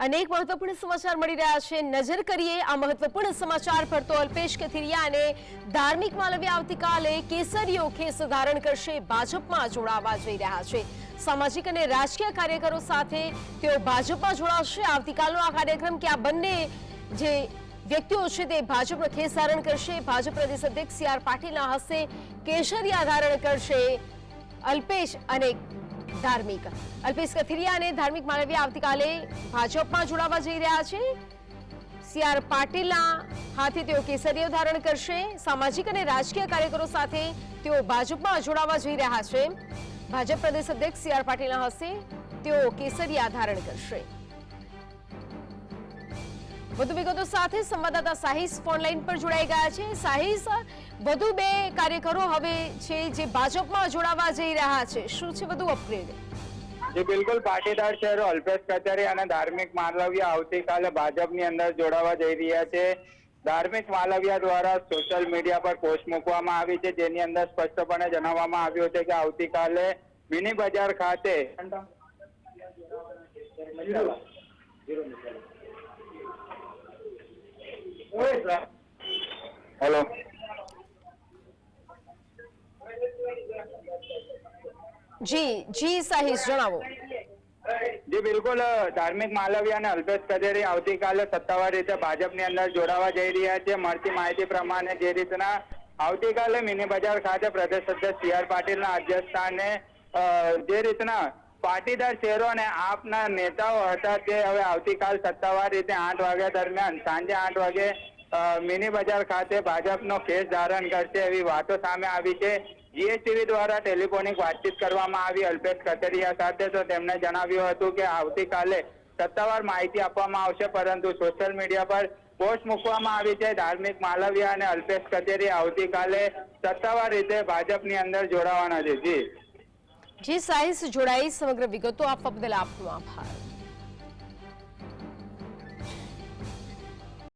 અનેક મહત્વપૂર્ણ સમાચાર મળી રહ્યા છે. નજર કરીએ આ મહત્વપૂર્ણ સમાચાર પર તો અલ્પેશ કથિરિયા અને ધાર્મિક માલવી આવતીકાલે કેસરીઓ ખેસ ધારણ કરશે. ભાજપમાં જોડાવા જઈ રહ્યા છે. સામાજિક અને રાજકીય કાર્યકરો સાથે તેઓ ભાજપમાં જોડાશે. આવતીકાલનો આ કાર્યક્રમ કે આ બંને જે વ્યક્તિઓ છે તે ભાજપનો ખેસ ધારણ કરશે. ભાજપ પ્રદેશ અધ્યક્ષ સી આર પાટીલના હસ્તે કેસરિયા ધારણ કરશે અલ્પેશ અને ધાર્મિક. અલ્પેશ કથિરિયા અને ધાર્મિક માલવીય આવતીકાલે ભાજપમાં જોડાવા જઈ રહ્યા છે. સી આર પાટીલના હાથે તેઓ કેસરીઓ ધારણ કરશે. સામાજિક અને રાજકીય કાર્યકરો સાથે તેઓ ભાજપમાં જોડાવા જઈ રહ્યા છે. ભાજપ પ્રદેશ અધ્યક્ષ સી આર પાટીલના હસ્તે તેઓ કેસરિયા ધારણ કરશે. વધુ વિગતો સાથે સંવાદદાતા સાહિસ ફોનલાઈન પર જોડાઈ ગયા છે. સાહિસ, વધુ બે કાર્યકરો હવે છે જે ભાજપમાં જોડાવા જઈ રહ્યા છે. શું છે વધુ અપગ્રેડ જે, બિલકુલ. પાટીદાર શહેરો અલ્પેશ કચેરી અને ધાર્મિક માલવ્ય આવતીકાલે ભાજપની અંદર જોડાવા જઈ રહ્યા છે. ધાર્મિક માલવ્યા દ્વારા સોશિયલ મીડિયા પર પોસ્ટ મૂકવામાં આવી છે. જેની અંદર સ્પષ્ટપણે જણાવવામાં આવ્યું છે કે આવતીકાલે મિની બજાર ખાતે હેલો જી જી સાહિસ જણાવો જી બિલકુલ ધાર્મિક માલવિયા અને અલ્પેશ કચેરી આવતીકાલે સત્તાવાર રીતે ભાજપની અંદર જોડાવા જઈ રહ્યા છે. મળતી માહિતી પ્રમાણે જે રીતના આવતીકાલે મિની બજાર ખાતે પ્રદેશ અધ્યક્ષ સી આર પાટીલના અધ્યક્ષ સ્થાને જે રીતના પાટીદાર શહેરો અને આપના નેતાઓ હતા તે હવે આવતીકાલ સત્તાવાર રીતે આઠ વાગ્યા દરમિયાન સાંજે આઠ વાગે મિની બજાર ખાતે ભાજપનો કેસ ધારણ કરશે એવી વાતો સામે આવી છે. જીએસટીવી દ્વારા ટેલિફોનિક વાતચીત કરવામાં આવી. અલ્પેશ કચેરિયા સાથે તો તેમણે જણાવ્યું હતું કે આવતીકાલે સત્તાવાર માહિતી આપવામાં આવશે, પરંતુ સોશિયલ મીડિયા પર પોસ્ટ મૂકવામાં આવી છે. ધાર્મિક માલવિયા અને અલ્પેશ કચેરી આવતીકાલે સત્તાવાર રીતે ભાજપની અંદર જોડાવાના છે. જી. જી સાહિસ જોડાઈ સમગ્ર વિગતો આપવા બદલ આપનો આભાર.